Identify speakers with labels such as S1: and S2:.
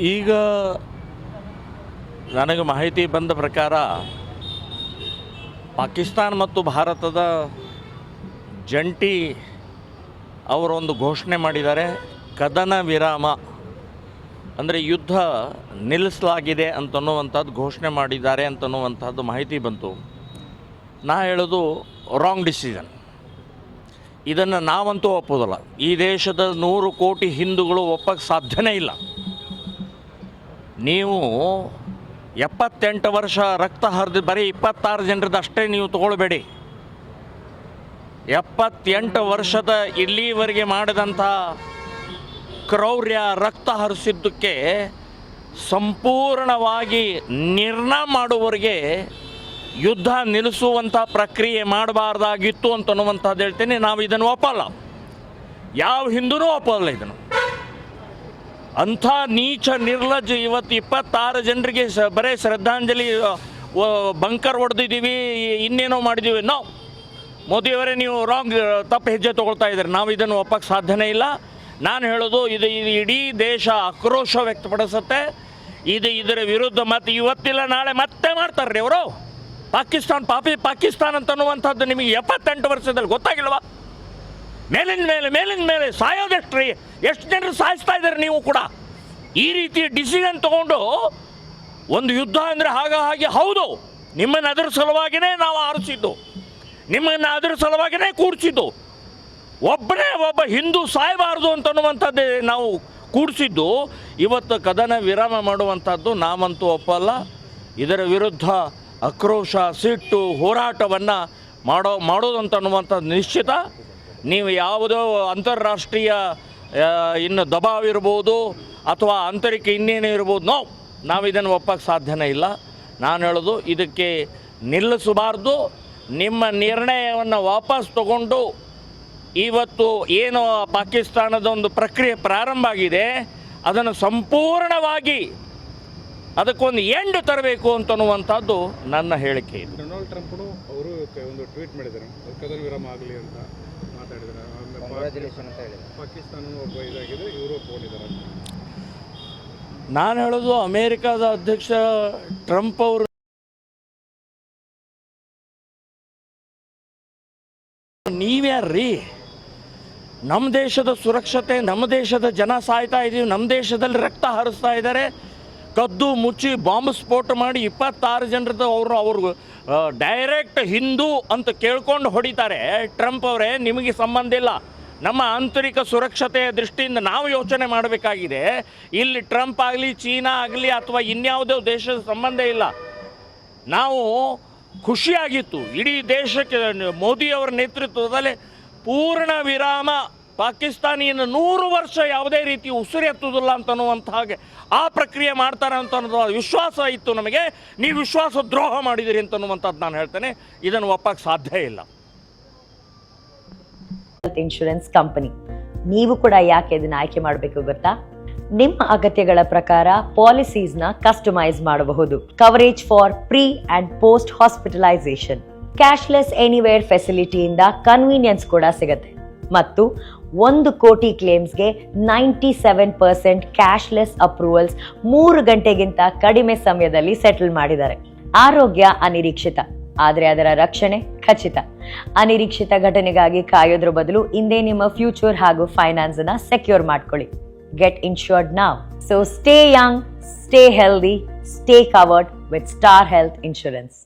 S1: ಈಗ ನನಗೆ ಮಾಹಿತಿ ಬಂದ ಪ್ರಕಾರ ಪಾಕಿಸ್ತಾನ ಮತ್ತು ಭಾರತದ ಜಂಟಿ ಅವರೊಂದು ಘೋಷಣೆ ಮಾಡಿದ್ದಾರೆ, ಕದನ ವಿರಾಮ. ಅಂದರೆ ಯುದ್ಧ ನಿಲ್ಲಿಸಲಾಗಿದೆ ಅಂತನ್ನುವಂಥದ್ದು ಘೋಷಣೆ ಮಾಡಿದ್ದಾರೆ ಅಂತನ್ನುವಂಥದ್ದು ಮಾಹಿತಿ ಬಂತು. ನಾ ಹೇಳೋದು ರಾಂಗ್ ಡಿಸಿಷನ್ ಇದನ್ನು ನಾವಂತೂ ಒಪ್ಪೋದಲ್ಲ ಈ ದೇಶದ ನೂರು ಕೋಟಿ ಹಿಂದೂಗಳು ಒಪ್ಪಕ್ಕೆ ಸಾಧ್ಯನೇ ಇಲ್ಲ. ನೀವು ಎಪ್ಪತ್ತೆಂಟು ವರ್ಷ ರಕ್ತ ಹರಿದು ಬರೀ ಇಪ್ಪತ್ತಾರು ಜನರದ್ದು ಅಷ್ಟೇ ನೀವು ತಗೊಳ್ಬೇಡಿ. ಎಪ್ಪತ್ತೆಂಟು ವರ್ಷದ ಇಲ್ಲಿವರೆಗೆ ಮಾಡಿದಂಥ ಕ್ರೌರ್ಯ ರಕ್ತ ಹರಿಸಿದ್ದಕ್ಕೆ ಸಂಪೂರ್ಣವಾಗಿ ನಿರ್ಣಯ ಮಾಡುವವರೆಗೆ ಯುದ್ಧ ನಿಲ್ಲಿಸುವಂಥ ಪ್ರಕ್ರಿಯೆ ಮಾಡಬಾರ್ದಾಗಿತ್ತು ಅಂತನ್ನುವಂಥದ್ದು ಹೇಳ್ತೀನಿ. ನಾವು ಇದನ್ನು ಒಪ್ಪಲ್ಲ. ಯಾವ ಹಿಂದೂ ಒಪ್ಪಲ್ಲ ಇದನ್ನು. ಅಂಥ ನೀಚ ನಿರ್ಲಜ್ಜ ಇವತ್ತು ಇಪ್ಪತ್ತಾರು ಜನರಿಗೆ ಸ ಬರೇ ಶ್ರದ್ಧಾಂಜಲಿ ಬಂಕರ್ ಹೊಡೆದಿದ್ದೀವಿ ಇನ್ನೇನೋ ಮಾಡಿದ್ದೀವಿ. ನಾವು ಮೋದಿಯವರೇ ನೀವು ರಾಂಗ್ ತಪ್ಪು ಹೆಜ್ಜೆ ತೊಗೊಳ್ತಾ ಇದ್ದಾರೆ. ನಾವು ಇದನ್ನು ಒಪ್ಪಕ್ಕೆ ಸಾಧ್ಯನೇ ಇಲ್ಲ. ನಾನು ಹೇಳೋದು, ಇದು ಇದು ಇಡೀ ದೇಶ ಆಕ್ರೋಶ ವ್ಯಕ್ತಪಡಿಸುತ್ತೆ. ಇದು ಇದರ ವಿರುದ್ಧ ಮತ್ತು ಇವತ್ತಿಲ್ಲ, ನಾಳೆ ಮತ್ತೆ ಮಾಡ್ತಾರೆ ರೀ ಅವರು. ಪಾಕಿಸ್ತಾನ್, ಪಾಪಿ ಪಾಕಿಸ್ತಾನ್ ಅಂತನ್ನುವಂಥದ್ದು ನಿಮಗೆ ಎಪ್ಪತ್ತೆಂಟು ವರ್ಷದಲ್ಲಿ ಗೊತ್ತಾಗಿಲ್ವಾ? ಮೇಲಿನ ಮೇಲೆ ಮೇಲಿನ ಮೇಲೆ ಸಾಯೋದೆಷ್ಟು ರೀ ಎಷ್ಟು ಜನರು ಸಾಯಿಸ್ತಾ ಇದ್ದಾರೆ ನೀವು ಕೂಡ? ಈ ರೀತಿ ಡಿಸಿಷನ್ ತಗೊಂಡು ಒಂದು ಯುದ್ಧ ಅಂದರೆ ಹಾಗ ಹಾಗೆ ಹೌದು. ನಿಮ್ಮನ್ನು ಅದರ ಸಲುವಾಗಿಯೇ ನಾವು ಆರಿಸಿದ್ದು. ನಿಮ್ಮನ್ನು ಅದರ ಸಲುವಾಗಿಯೇ ಕೂಡಿಸಿದ್ದು ಒಬ್ಬನೇ ಒಬ್ಬ ಹಿಂದೂ ಸಾಯಬಾರದು ಅಂತನ್ನುವಂಥದ್ದೇ ನಾವು ಕೂಡಿಸಿದ್ದು ಇವತ್ತು ಕದನ ವಿರಾಮ ಮಾಡುವಂಥದ್ದು ನಾವಂತೂ ಒಪ್ಪಲ್ಲ. ಇದರ ವಿರುದ್ಧ ಆಕ್ರೋಶ, ಸಿಟ್ಟು, ಹೋರಾಟವನ್ನು ಮಾಡೋ, ಮಾಡೋದಂತನ್ನುವಂಥದ್ದು ನಿಶ್ಚಿತ. ನೀವು ಯಾವುದೋ ಅಂತಾರಾಷ್ಟ್ರೀಯ ಇನ್ನು ದಬಾವ್ ಇರ್ಬೋದು ಅಥವಾ ಆಂತರಿಕ ಇನ್ನೇನು ಇರ್ಬೋದು, ನೋ, ನಾವು ಇದನ್ನು ಒಪ್ಪಕ್ಕೆ ಸಾಧ್ಯನೇ ಇಲ್ಲ. ನಾನು ಹೇಳೋದು ಇದಕ್ಕೆ ನಿಲ್ಲಿಸಬಾರ್ದು. ನಿಮ್ಮ ನಿರ್ಣಯವನ್ನು ವಾಪಸ್ ತಗೊಂಡು ಇವತ್ತು ಏನು ಪಾಕಿಸ್ತಾನದ ಒಂದು ಪ್ರಕ್ರಿಯೆ ಪ್ರಾರಂಭ ಆಗಿದೆ, ಅದನ್ನು ಸಂಪೂರ್ಣವಾಗಿ ಅದಕ್ಕೊಂದು ಎಂಡ್ ತರಬೇಕು ಅಂತನ್ನುವಂಥದ್ದು ನನ್ನ ಹೇಳಿಕೆ
S2: ಡೊನಾಲ್ಡ್ ಟ್ರಂಪ್ನು ಅವರು ಒಂದು ಟ್ವೀಟ್ ಮಾಡಿದ್ದಾರೆ. ಅದು ಕದನ ವಿರಾಮ ಆಗಲಿ ಅಂತ. ಮಾತಾಡಿದ್ದಾರೆ
S3: ಕಂಗ್ರ್ಯಾಚುಲೇಷನ್ ಅಂತ ಹೇಳಿದ್ರು.
S2: ಪಾಕಿಸ್ತಾನ ಒಬ್ಬ ಇದಾಗಿದೆ ಇವರು ಒಪ್ಕೊಂಡಿದ್ದಾರೆ
S1: ನಾನು ಹೇಳೋದು ಅಮೇರಿಕಾದ ಅಧ್ಯಕ್ಷ ಟ್ರಂಪ್ ಅವರು ನೀವ್ಯಾರ್ರೀ ನಮ್ಮ ದೇಶದ ಸುರಕ್ಷತೆ ನಮ್ಮ ದೇಶದ ಜನ ಸಾಯ್ತಾ ಇದೀವಿ ನಮ್ಮ ದೇಶದಲ್ಲಿ ರಕ್ತ ಹರಿಸ್ತಾ ಇದ್ದಾರೆ ಕದ್ದು ಮುಚ್ಚಿ ಬಾಂಬ್ ಸ್ಫೋಟ ಮಾಡಿ ಇಪ್ಪತ್ತಾರು ಜನರದ್ದು ಅವರು ಅವರು ಡೈರೆಕ್ಟ್ ಹಿಂದೂ ಅಂತ ಕೇಳ್ಕೊಂಡು ಹೊಡಿತಾರೆ. ಟ್ರಂಪ್ ಅವರೇ, ನಿಮಗೆ ಸಂಬಂಧ ಇಲ್ಲ. ನಮ್ಮ ಆಂತರಿಕ ಸುರಕ್ಷತೆಯ ದೃಷ್ಟಿಯಿಂದ ನಾವು ಯೋಚನೆ ಮಾಡಬೇಕಾಗಿದೆ. ಇಲ್ಲಿ ಟ್ರಂಪ್ ಆಗಲಿ, ಚೀನಾ ಆಗಲಿ ಅಥವಾ ಇನ್ಯಾವುದೇ ದೇಶದ ಸಂಬಂಧ ಇಲ್ಲ. ನಾವು ಖುಷಿಯಾಗಿತ್ತು. ಇಡೀ ದೇಶಕ್ಕೆ ಮೋದಿಯವರ ನೇತೃತ್ವದಲ್ಲಿ ಪೂರ್ಣ ವಿರಾಮ ಪಾಕಿಸ್ತಾನಿಯನ್ನು ನೂರು ವರ್ಷ ಯಾವುದೇ ರೀತಿ ಉಸಿರು ಎತ್ತುವುದಿಲ್ಲ ಅಂತನ್ನುವಂಥ ಹಾಗೆ ಆ ಪ್ರಕ್ರಿಯೆ ಮಾಡ್ತಾರೆ ಅಂತ ಅನ್ನೋದು ವಿಶ್ವಾಸ ಇತ್ತು ನಮಗೆ. ನೀವು ವಿಶ್ವಾಸ ದ್ರೋಹ ಮಾಡಿದಿರಿ ಅಂತನ್ನುವಂಥದ್ದು ನಾನು ಹೇಳ್ತೇನೆ. ಇದನ್ನು ಒಪ್ಪಕ್ಕೆ ಸಾಧ್ಯ ಇಲ್ಲ.
S4: ಹೆಲ್ತ್ ಇನ್ಶೂರೆನ್ಸ್ ಕಂಪನಿ ನೀವು ಕೂಡ ಯಾಕೆ ಇದನ್ನು ಆಯ್ಕೆ ಮಾಡಬೇಕು ಗೊತ್ತಾ? ನಿಮ್ಮ ಅಗತ್ಯಗಳ ಪ್ರಕಾರ ಪಾಲಿಸೀಸ್ನ ಕಸ್ಟಮೈಸ್ ಮಾಡಬಹುದು. Coverage for pre and post hospitalisation cashless anywhere ಫೆಸಿಲಿಟಿಯಿಂದ convenience ಕೂಡ ಸಿಗುತ್ತೆ. ಮತ್ತು ಒಂದು ಕೋಟಿ ಕ್ಲೇಮ್ಸ್ಗೆ ninety seven percent cashless approvals ಮೂರು ಗಂಟೆಗಿಂತ ಕಡಿಮೆ ಸಮಯದಲ್ಲಿ ಸೆಟಲ್ ಮಾಡಿದ್ದಾರೆ. ಆರೋಗ್ಯ ಅನಿರೀಕ್ಷಿತ, ಆದರೆ ಅದರ ರಕ್ಷಣೆ ಖಚಿತ. ಅನಿರೀಕ್ಷಿತ ಘಟನೆಗಾಗಿ ಕಾಯೋದ್ರ ಬದಲು ಇಂದೇ ನಿಮ್ಮ ಫ್ಯೂಚರ್ ಹಾಗೂ ಫೈನಾನ್ಸ್ ಅನ್ನ ಸೆಕ್ಯೂರ್ ಮಾಡ್ಕೊಳ್ಳಿ. Get insured now so stay young stay healthy stay covered with Star Health Insurance